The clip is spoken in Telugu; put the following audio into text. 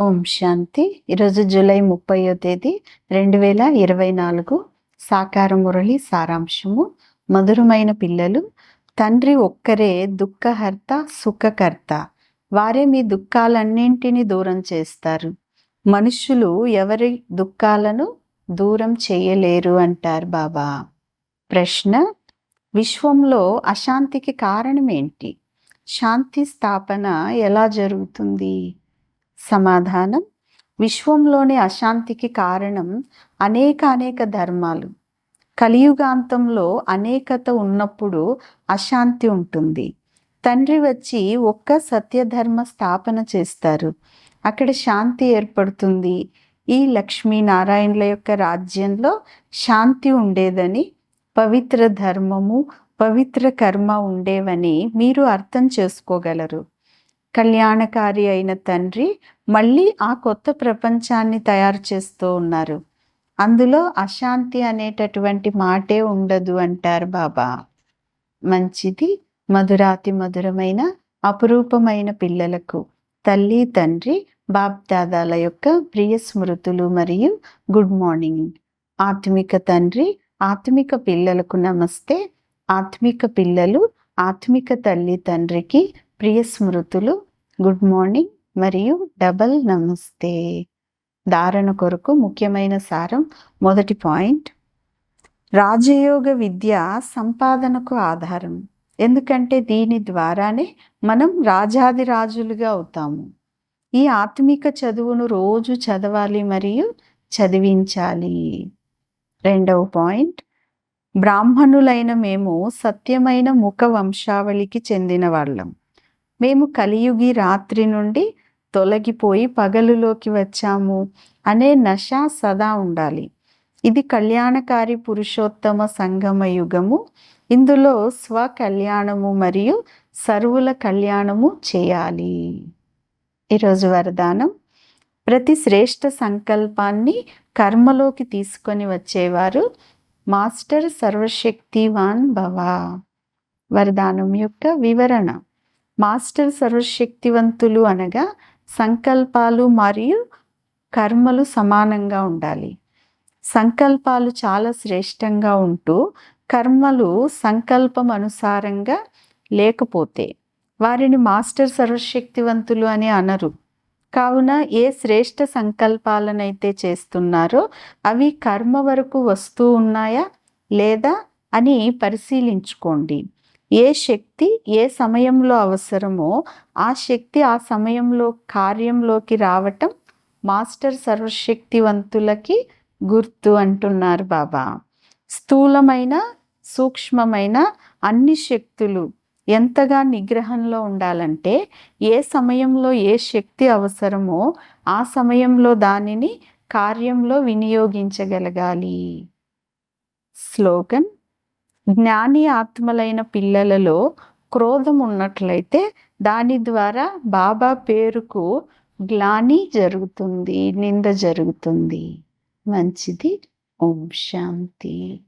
ఓం శాంతి. ఈరోజు జూలై ముప్పయో తేదీ రెండు వేల ఇరవై నాలుగు. సాకార మురళి సారాంశము. మధురమైన పిల్లలు. తండ్రి ఒక్కరే దుఃఖహర్త సుఖకర్త. వారే మీ దుఃఖాలన్నింటినీ దూరం చేస్తారు. మనుషులు ఎవరి దుఃఖాలను దూరం చేయలేరు అంటారు బాబా. ప్రశ్న విశ్వంలో అశాంతికి కారణం ఏంటి? శాంతి స్థాపన ఎలా జరుగుతుంది? సమాధానం. విశ్వంలోని అశాంతికి కారణం అనేక అనేక ధర్మాలు. కలియుగాంతంలో అనేకత ఉన్నప్పుడు అశాంతి ఉంటుంది. తండ్రి వచ్చి ఒక్క సత్యధర్మ స్థాపన చేస్తారు. అక్కడ శాంతి ఏర్పడుతుంది. ఈ లక్ష్మీనారాయణుల యొక్క రాజ్యంలో శాంతి ఉండేదని పవిత్ర ధర్మము పవిత్ర కర్మ ఉండేవని మీరు అర్థం చేసుకోగలరు. కళ్యాణకారి అయిన తండ్రి మళ్ళీ ఆ కొత్త ప్రపంచాన్ని తయారు చేస్తూ ఉన్నారు. అందులో అశాంతి అనేటటువంటి మాటే ఉండదు అంటారు బాబా. మంచిది మధురాతి మధురమైన అపురూపమైన పిల్లలకు తల్లి తండ్రి బాప్దాదాల యొక్క ప్రియ స్మృతులు మరియు గుడ్ మార్నింగ్. ఆత్మిక తండ్రి ఆత్మిక పిల్లలకు నమస్తే. ఆత్మిక పిల్లలు ఆత్మిక తల్లి తండ్రికి ప్రియ స్మృతులు గుడ్ మార్నింగ్ మరియు డబల్ నమస్తే. ధారణ కొరకు ముఖ్యమైన సారం మొదటి పాయింట్. రాజయోగ విద్య సంపాదనకు ఆధారం. ఎందుకంటే దీని ద్వారానే మనం రాజాది రాజులుగా అవుతాము. ఈ ఆత్మిక చదువును రోజు చదవాలి మరియు చదివించాలి. రెండవ పాయింట్. బ్రాహ్మణులైన మేము సత్యమైన ముఖ వంశావళికి చెందిన వాళ్ళం. మేము కలియుగి రాత్రి నుండి తొలగిపోయి పగలులోకి వచ్చాము అనే నశ సదా ఉండాలి. ఇది కళ్యాణకారి పురుషోత్తమ సంగమ యుగము. ఇందులో స్వ కళ్యాణము మరియు సర్వుల కళ్యాణము చేయాలి. ఈరోజు వరదానం. ప్రతి శ్రేష్ఠ సంకల్పాన్ని కర్మలోకి తీసుకొని వచ్చేవారు మాస్టర్ సర్వశక్తివాన్ భవ. వరదానం యొక్క వివరణ. మాస్టర్ సర్వశక్తివంతులు అనగా సంకల్పాలు మరియు కర్మలు సమానంగా ఉండాలి. సంకల్పాలు చాలా శ్రేష్టంగా ఉంటూ కర్మలు సంకల్పం అనుసారంగా లేకపోతే వారిని మాస్టర్ సర్వశక్తివంతులు అని అనరు. కావున ఏ శ్రేష్ట సంకల్పాలనైతే చేస్తున్నారో అవి కర్మ వరకు వస్తూ ఉన్నాయా లేదా అని పరిశీలించుకోండి. ఏ శక్తి ఏ సమయంలో అవసరమో ఆ శక్తి ఆ సమయంలో కార్యంలోకి రావటం మాస్టర్ సర్వశక్తివంతులకి గుర్తు అంటున్నారు బాబా. స్థూలమైన సూక్ష్మమైన అన్ని శక్తులు ఎంతగా నిగ్రహంలో ఉండాలంటే ఏ సమయంలో ఏ శక్తి అవసరమో ఆ సమయంలో దానిని కార్యంలో వినియోగించగలగాలి. స్లోగన్ జ్ఞాని ఆత్మలైన పిల్లలలో క్రోధం ఉన్నట్లయితే దాని ద్వారా బాబా పేరుకు గ్లాని జరుగుతుంది నింద జరుగుతుంది. మంచిది. ఓం శాంతి.